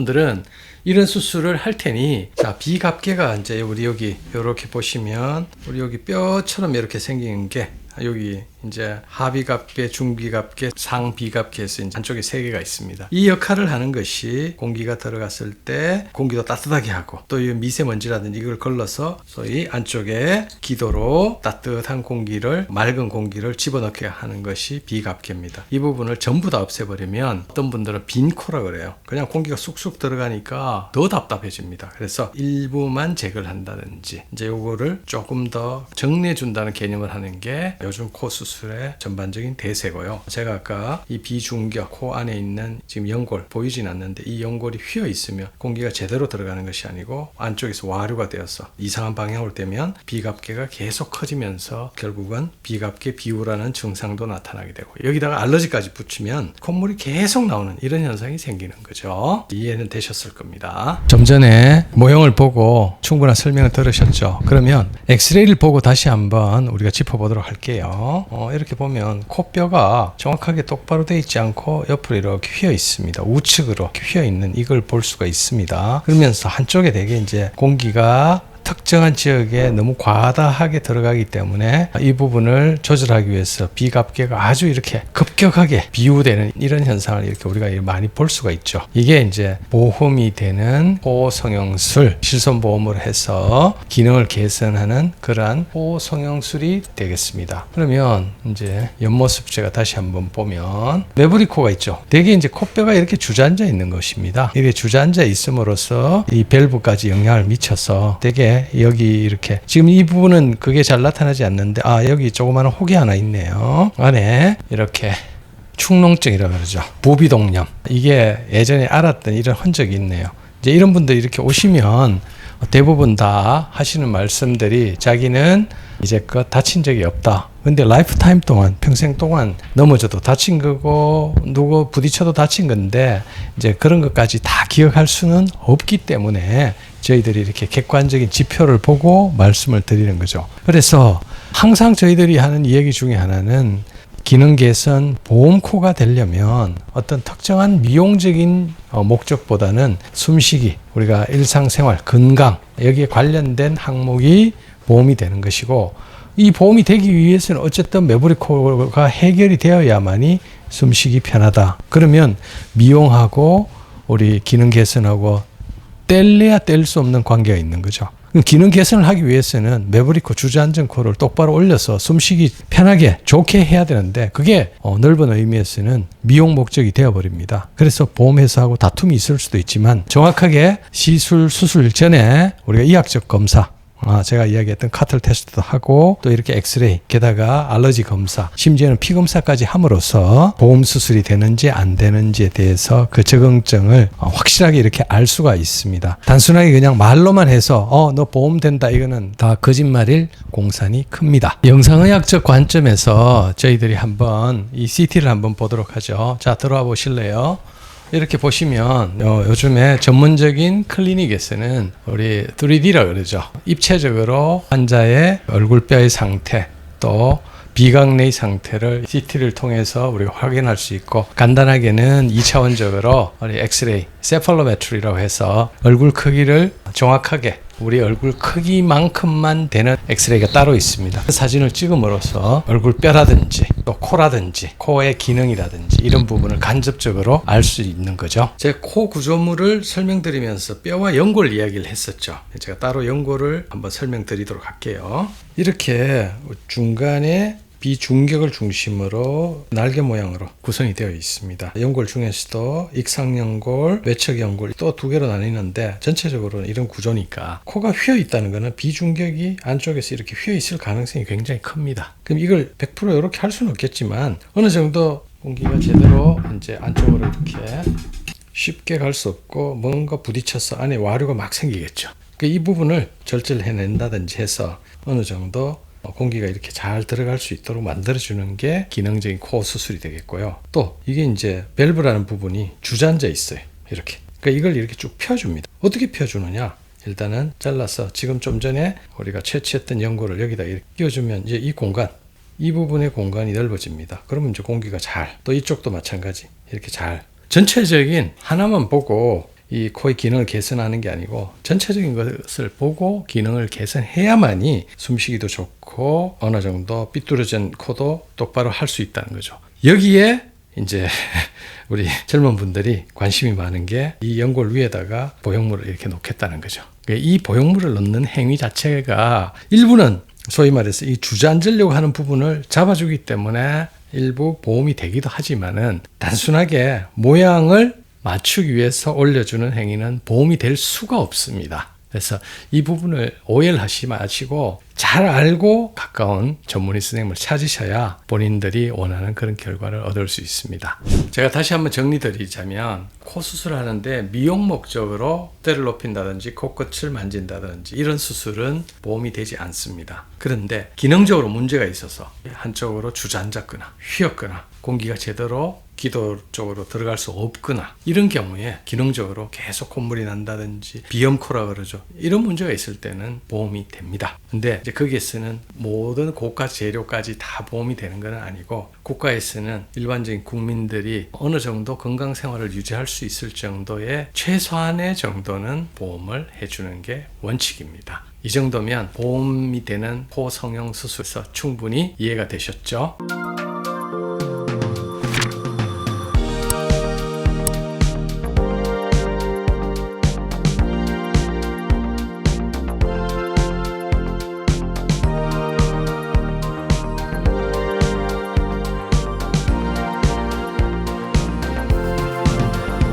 분들은 이런 수술을 할 테니 자 비갑계가 이제 우리 여기 이렇게 보시면 우리 여기 뼈처럼 이렇게 생긴 게 여기 이제 하비갑계, 중비갑계, 상비갑계에서 한쪽에 세 개가 있습니다. 이 역할을 하는 것이 공기가 들어갔을 때 공기도 따뜻하게 하고 또 이 미세먼지라든지 이걸 걸러서 소위 안쪽에 기도로 따뜻한 공기를 맑은 공기를 집어넣게 하는 것이 비갑계입니다. 이 부분을 전부 다 없애버리면 어떤 분들은 빈 코라 그래요. 그냥 공기가 쑥쑥 들어가니까 더 답답해집니다. 그래서 일부만 제거를 한다든지 이제 요거를 조금 더 정리해 준다는 개념을 하는 게 요즘 코 수술의 전반적인 대세고요. 제가 아까 이 비중격 코 안에 있는 지금 연골 보이진 않는데 이 연골이 휘어 있으면 공기가 제대로 들어가는 것이 아니고 안쪽에서 와류가 되어서 이상한 방향으로 되면 비갑계가 계속 커지면서 결국은 비갑계 비우라는 증상도 나타나게 되고 여기다가 알러지까지 붙이면 콧물이 계속 나오는 이런 현상이 생기는 거죠. 이해는 되셨을 겁니다. 좀 전에 모형을 보고 충분한 설명을 들으셨죠. 그러면 엑스레이를 보고 다시 한번 우리가 짚어보도록 할게요. 어, 이렇게 보면 코뼈가 정확하게 똑바로 되어 있지 않고 옆으로 이렇게 휘어 있습니다. 우측으로 휘어 있는 이걸 볼 수가 있습니다. 그러면서 한쪽에 되게 이제 공기가 특정한 지역에 너무 과다하게 들어가기 때문에 이 부분을 조절하기 위해서 비갑계가 아주 이렇게 급격하게 비우되는 이런 현상을 이렇게 우리가 많이 볼 수가 있죠. 이게 이제 보험이 되는 호성형술 실손보험을 해서 기능을 개선하는 그러한 호성형술이 되겠습니다. 그러면 이제 옆모습 제가 다시 한번 보면 메브리코가 있죠. 대개 이제 코뼈가 이렇게 주저앉아 있는 것입니다. 이게 주저앉아 있음으로써 이 밸브까지 영향을 미쳐서 여기 이렇게 지금 이 부분은 그게 잘 나타나지 않는데 아 여기 조그마한 혹이 하나 있네요. 안에 이렇게 축농증이라고 그러죠. 부비동염. 이게 예전에 알았던 이런 흔적이 있네요. 이제 이런 분들 이렇게 오시면 대부분 다 하시는 말씀들이 자기는 이제껏 다친 적이 없다. 근데 라이프 타임 동안 평생 동안 넘어져도 다친 거고 누구 부딪혀도 다친 건데 이제 그런 것까지 다 기억할 수는 없기 때문에 저희들이 이렇게 객관적인 지표를 보고 말씀을 드리는 거죠. 그래서 항상 저희들이 하는 이야기 중에 하나는 기능 개선 보험코가 되려면 어떤 특정한 미용적인 어, 목적보다는 숨쉬기, 우리가 일상생활, 건강 여기에 관련된 항목이 보험이 되는 것이고 이 보험이 되기 위해서는 어쨌든 메모리코가 해결이 되어야만이 숨쉬기 편하다. 그러면 미용하고 우리 기능 개선하고 뗄래야 뗄 수 없는 관계가 있는 거죠. 기능 개선을 하기 위해서는 메브리코 주저앉은 코를 똑바로 올려서 숨쉬기 편하게 좋게 해야 되는데 그게 어, 넓은 의미에서는 미용 목적이 되어버립니다. 그래서 보험회사하고 다툼이 있을 수도 있지만 정확하게 시술 수술 전에 우리가 이학적 검사 아, 제가 이야기했던 카틀 테스트도 하고 또 이렇게 엑스레이 게다가 알러지 검사 심지어는 피 검사까지 함으로써 보험 수술이 되는지 안 되는지에 대해서 그 적응증을 어, 확실하게 이렇게 알 수가 있습니다. 단순하게 그냥 말로만 해서 어 너 보험 된다 이거는 다 거짓말일 공산이 큽니다. 영상의학적 관점에서 저희들이 한번 이 CT를 한번 보도록 하죠. 자 들어와 보실래요? 이렇게 보시면 어, 요즘에 전문적인 클리닉에서는 우리 3D라 그러죠. 입체적으로 환자의 얼굴뼈의 상태 또 비강내의 상태를 CT를 통해서 우리가 확인할 수 있고 간단하게는 2차원적으로 우리 엑스레이, 세팔로메트리라고 해서 얼굴 크기를 정확하게 우리 얼굴 크기만큼만 되는 엑스레이가 따로 있습니다. 그 사진을 찍음으로써 얼굴 뼈라든지 또 코라든지 코의 기능이라든지 이런 부분을 간접적으로 알 수 있는 거죠. 제 코 구조물을 설명드리면서 뼈와 연골 이야기를 했었죠. 제가 따로 연골을 한번 설명드리도록 할게요. 이렇게 중간에 비중격을 중심으로 날개 모양으로 구성이 되어 있습니다. 연골 중에서도 익상연골, 외척연골 또 두 개로 나뉘는데 전체적으로는 이런 구조니까 코가 휘어 있다는 것은 비중격이 안쪽에서 이렇게 휘어 있을 가능성이 굉장히 큽니다. 그럼 이걸 100% 이렇게 할 수는 없겠지만 어느 정도 공기가 제대로 이제 안쪽으로 이렇게 쉽게 갈 수 없고 뭔가 부딪혀서 안에 와류가 막 생기겠죠. 이 부분을 절제해낸다든지 해서 어느 정도 공기가 이렇게 잘 들어갈 수 있도록 만들어주는 게 기능적인 코어 수술이 되겠고요. 또 이게 이제 밸브라는 부분이 주저앉아 있어요. 이렇게. 그러니까 이걸 이렇게 쭉 펴줍니다. 어떻게 펴주느냐? 일단은 잘라서 지금 좀 전에 우리가 채취했던 연고를 여기다 이렇게 끼워주면 이제 이 공간, 이 부분의 공간이 넓어집니다. 그러면 이제 공기가 잘, 또 이쪽도 마찬가지. 이렇게 잘. 전체적인 하나만 보고 이 코의 기능을 개선하는 게 아니고 전체적인 것을 보고 기능을 개선해야만이 숨쉬기도 좋고 어느 정도 삐뚤어진 코도 똑바로 할 수 있다는 거죠. 여기에 이제 우리 젊은 분들이 관심이 많은 게 이 연골 위에다가 보형물을 이렇게 놓겠다는 거죠. 이 보형물을 넣는 행위 자체가 일부는 소위 말해서 이 주저앉으려고 하는 부분을 잡아주기 때문에 일부 보험이 되기도 하지만은 단순하게 모양을 맞추기 위해서 올려주는 행위는 보험이 될 수가 없습니다. 그래서 이 부분을 오해를 하시 마시고 잘 알고 가까운 전문의 선생님을 찾으셔야 본인들이 원하는 그런 결과를 얻을 수 있습니다. 제가 다시 한번 정리드리자면 코 수술하는데 미용 목적으로 때를 높인다든지 코끝을 만진다든지 이런 수술은 보험이 되지 않습니다. 그런데 기능적으로 문제가 있어서 한쪽으로 주저앉았거나 휘었거나 공기가 제대로 기도 쪽으로 들어갈 수 없거나 이런 경우에 기능적으로 계속 콧물이 난다든지 비염코라 그러죠. 이런 문제가 있을 때는 보험이 됩니다. 근데 이제 거기에 쓰는 모든 고가 재료까지 다 보험이 되는 건 아니고 국가에 쓰는 일반적인 국민들이 어느 정도 건강 생활을 유지할 수 있을 정도의 최소한의 정도는 보험을 해주는 게 원칙입니다. 이 정도면 보험이 되는 코 성형 수술에서 충분히 이해가 되셨죠?